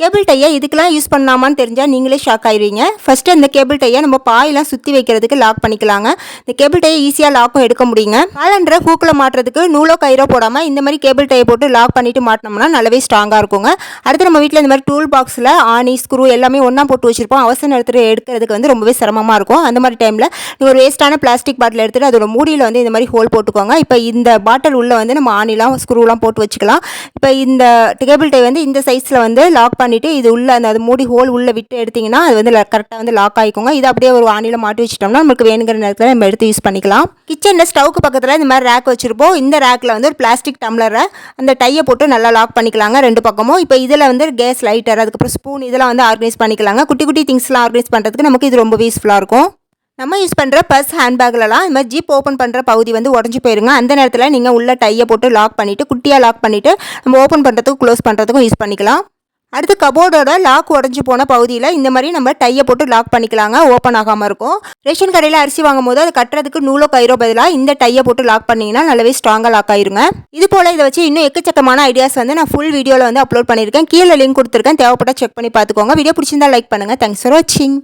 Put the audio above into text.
Cable டையை இதுக்கெல்லாம் use பண்ணாமான்னு தெரிஞ்சால் நீங்களே ஷாக் ஆயிடுவீங்க ஃபஸ்ட்டு இந்த கேபிள் டையை நம்ம பாயெல்லாம் சுற்றி வைக்கிறதுக்கு லாக் பண்ணிக்கலாங்க. இந்த கேபிள் டையை ஈஸியாக லாக்கும் எடுக்க முடியுங்க. காலண்டரை ஹூக்கில் மாட்டுறதுக்கு நூலோ கயிறோ போடாமல் இந்த மாதிரி கேபிள் டையை போட்டு லாக் பண்ணிவிட்டு மாட்டினோம்னா நல்லாவே ஸ்ட்ராங்காக இருக்குங்க. அடுத்து நம்ம வீட்டில் இந்த மாதிரி டூல் பாக்ஸில் ஆணி ஸ்க்ரூ எல்லாமே ஒன்றா போட்டு வச்சுருப்போம். அவசர நேரத்தில் எடுக்கிறதுக்கு வந்து ரொம்பவே சிரமமாக இருக்கும். அந்த மாதிரி டைமில் நீங்கள் ஒரு வேஸ்ட்டான பிளாஸ்டிக் பாட்டில் எடுத்துகிட்டு அதோட மூடியில் வந்து இந்த மாதிரி ஹோல் போட்டுக்கோங்க. இப்போ இந்த பாட்டில் உள்ளே வந்து நம்ம ஆணிலாம் ஸ்க்ரூலாம் போட்டு வச்சுக்கலாம். இப்போ இந்த கேபிள் டை வந்து இந்த சைஸில் வந்து லாக் பண்ணி பண்ணிவிட்டு இது உள்ளே அந்த அது மூடி ஹோல் உள்ளே விட்டு எடுத்திங்கன்னா அது வந்து கரெக்டாக வந்து லாக் ஆகிக்கோங்க இது அப்படியே ஒரு வானியில் மாட்டி வச்சிட்டோம்னா நமக்கு வேணுங்கிற நேரத்தில் நம்ம எடுத்து யூஸ் பண்ணிக்கலாம். கிச்சனில் ஸ்டவ்க்கு பக்கத்தில் இந்த மாதிரி ரேக் வச்சுருப்போம். இந்த ரேக்கில் வந்து ஒரு பிளாஸ்டிக் டம்ளரை அந்த டையை போட்டு நல்லா லாக் பண்ணிக்கலாங்க ரெண்டு பக்கமும். இப்போ இதில் வந்து கேஸ் லைட்டர் அதுக்கப்புறம் ஸ்பூன் இதெல்லாம் வந்து ஆர்கனைஸ் பண்ணிக்கலாங்க. குட்டி குட்டி திங்ஸ்லாம் ஆர்கனைஸ் பண்ணுறதுக்கு நமக்கு இது ரொம்ப யூஸ்ஃபுல்லாக இருக்கும். நம்ம யூஸ் பண்ணுற பர்ஸ் ஹேண்ட்பேக்லலாம் இந்த மாதிரி ஜீப் ஓப்பன் பண்ணுற பகுதி வந்து உடஞ்சி போயிருங்க. அந்த நேரத்தில் நீங்கள் உள்ள டையை போட்டு லாக் பண்ணிவிட்டு குட்டியாக லாக் பண்ணிவிட்டு நம்ம ஓப்பன் பண்ணுறதுக்கும் க்ளோஸ் பண்ணுறதுக்கும் யூஸ் பண்ணிக்கலாம். அடுத்து கபோர்டோட லாக் உடஞ்சி போன பகுதியில் இந்த மாதிரி நம்ம டையை போட்டு லாக் பண்ணிக்கலாங்க. ஓப்பன் ஆகாமல் இருக்கும். ரேஷன் கடையில் அரிசி வாங்கும் போது அது கட்டுறதுக்கு நூலோ கயிறோ பதிலாக இந்த டையை போட்டு லாக் பண்ணிங்கன்னா நல்லாவே ஸ்ட்ராங்காக லாக் ஆயிருங்க. இது போல் இதை வச்சு இன்னும் எக்கச்சக்கமான ஐடியாஸ் வந்து நான் ஃபுல் வீடியோவில் வந்து அப்லோட் பண்ணியிருக்கேன். கீழே லிங்க் கொடுத்துருக்கேன். தேவைப்பட்ட செக் பண்ணி பார்த்துக்கோங்க. வீடியோ பிடிச்சிருந்தா லைக் பண்ணுங்கள் தேங்க்ஸ் ஃபார் வாட்சிங்